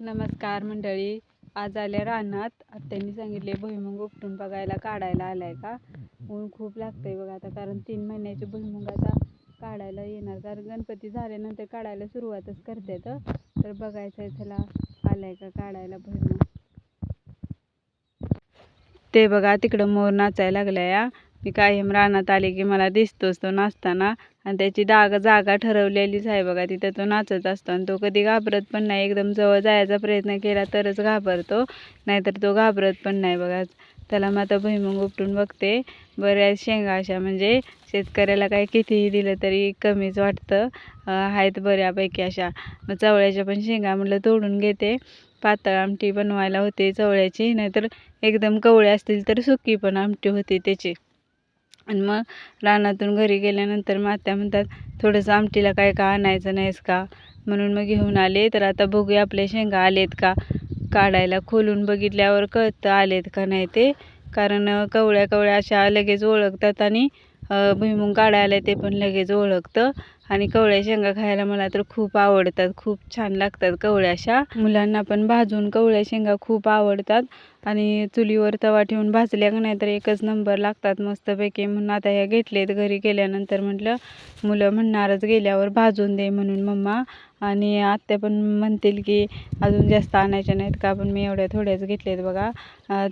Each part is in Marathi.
नमस्कार मंडळी. आज आल्या रानात. आत्यांनी सांगितले भुईमुंग उपटून बघायला काढायला आलाय का? ऊन खूप लागतंय बघा आता कारण तीन महिन्याचे भुईमुंग आता काढायला येणार. कारण गणपती झाल्यानंतर काढायला सुरुवातच करते तर बघायचं आहे चला आलाय का काढायला भुईमुंग? ते बघा तिकडं मोर नाचायला लागलाय या मी कायम रानात आले की मला दिसतोच तो नाचताना. आणि त्याची डाग जागा ठरवलेलीच आहे बघा तिथं तो नाचत असतो. आणि तो कधी घाबरत पण नाही. एकदम जवळ जायचा प्रयत्न केला तरच घाबरतो. नाहीतर तो घाबरत पण नाही बघा. त्याला मग आता भुईमुग उपटून बघते. बऱ्याच शेंगा अशा म्हणजे शेतकऱ्याला काय कितीही दिलं तरी कमीच वाटतं. आहेत बऱ्यापैकी अशा. मग चवळ्याच्या पण शेंगा म्हटलं तोडून घेते. पातळ आमटी बनवायला होते चवळ्याची. नाहीतर एकदम कवळे असतील तर सुकी पण आमटी होते त्याची. आणि मग रानातून घरी गेल्यानंतर मग आत्या म्हणतात थोडंसं आमटीला काय का आणायचं नाहीस का? म्हणून मग घेऊन आले. तर आता बघूया आपले शेंगा आलेत का? काढायला खोलून बघितल्यावर कळतं आलेत का नाही ते. कारण कवळ्या कवळ्या अशा लगेच ओळखतात आणि भुईमुंग काढायला ते पण लगेच ओळखतं. आणि कवळ्या शेंगा खायला मला तर खूप आवडतात. खूप छान लागतात कवळ्या अशा. मुलांना पण भाजून कवळ्या शेंगा खूप आवडतात. आणि चुलीवर तवा ठेवून भाजल्या का नाही तर एकच नंबर लागतात मस्तपैकी. म्हणून आता ह्या घेतलेत घरी गेल्यानंतर म्हटलं मुलं म्हणणारच गेल्यावर भाजून दे म्हणून मम्मा. आणि आत्या पण म्हणतील की अजून जास्त आणायच्या नाहीत का? पण मी एवढ्या थोड्याच घेतलेत बघा.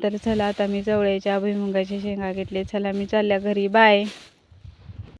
तर चला आता मी चवळ्याच्या भुईमुगाच्या शेंगा घेतले चला मी चालल्या घरी. बाय.